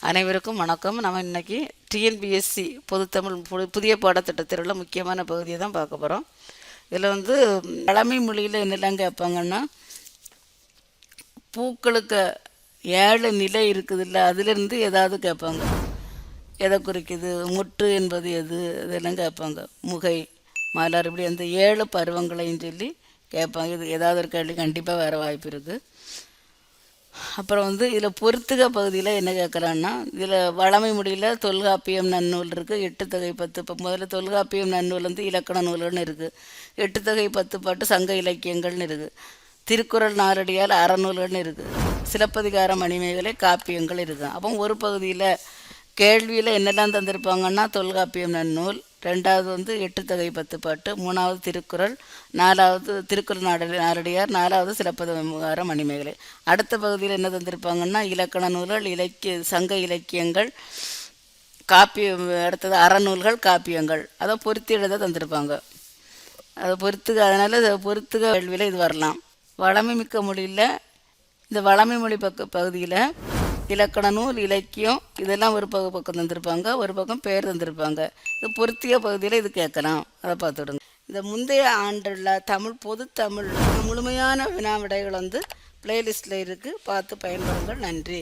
அனைவருக்கும் வணக்கம். நம்ம இன்றைக்கி டிஎன்பிஎஸ்சி பொதுத்தமிழ் பு- புதிய பாடத்திட்டத்தில் உள்ள முக்கியமான பகுதியை தான் பார்க்க போகிறோம் இதில் வந்து பழமை மொழியில் என்னெல்லாம் கேட்பாங்கன்னா பூக்களுக்கு ஏழு நிலை இருக்குதுல்ல அதிலிருந்து ஏதாவது கேட்பாங்க. எதை குறிக்குது? முற்று என்பது எது? இதெல்லாம் கேட்பாங்க. முகை மலர் இப்படி அந்த ஏழு பருவங்களையும் சொல்லி கேட்பாங்க. இது ஏதாவது ஒரு கேள்வி கண்டிப்பாக வேறு வாய்ப்பு இருக்குது அப்புறம் வந்து இதில் பொறுத்துக பகுதியில் என்ன கேட்குறான்னா இதில் வளமை முடியல தொல்காப்பியம் நன்னூல் இருக்குது எட்டு தொகை பத்து இப்போ முதல்ல தொல்காப்பியம் நன்னூல் வந்து இலக்கண நூல்கள்னு இருக்குது எட்டு தொகை பத்து பாட்டு சங்க இலக்கியங்கள்னு இருக்குது திருக்குறள் நாலடியால் அறநூல்கள்னு இருக்குது சிலப்பதிகார மணிமேகலை காப்பியங்கள் இருக்குது அப்போ ஒரு பகுதியில் கேள்வியில் என்னெல்லாம் தந்திருப்பாங்கன்னா தொல்காப்பியம் நன்னூல் ரெண்டாவது வந்து எட்டு தொகை பத்து பாட்டு மூணாவது திருக்குறள் நாலாவது திருக்குறள் நாடடி நாரடியார் நாலாவது சிலப்பதிகார மணிமேகலை. அடுத்த பகுதியில் என்ன தந்திருப்பாங்கன்னா இலக்கண நூல்கள் இலக்கிய சங்க இலக்கியங்கள் காப்பியம் அடுத்தது அறநூல்கள் காப்பியங்கள். அதை பொருத்தி எழுத தந்திருப்பாங்க. அதை பொறுத்துக்க அதனால் பொறுத்துக்க கேள்வியில் இது வரலாம். வளமை மிக்க மொழியில் இந்த வளமை மொழி பக்க பகுதியில் இலக்கண நூல் இலக்கியம் இதெல்லாம் ஒரு பக்கம் பக்கம் தந்திருப்பாங்க ஒரு பக்கம் பேர் தந்திருப்பாங்க. இது பொருத்திய பகுதியில் இது கேட்கலாம். அதை பார்த்துடுங்க இந்த முந்தைய ஆண்டுள்ள தமிழ் பொது தமிழ் முழுமையான வினா விடைகள் வந்து பிளேலிஸ்டில் இருக்குது பார்த்து பயன்படுங்கள். நன்றி.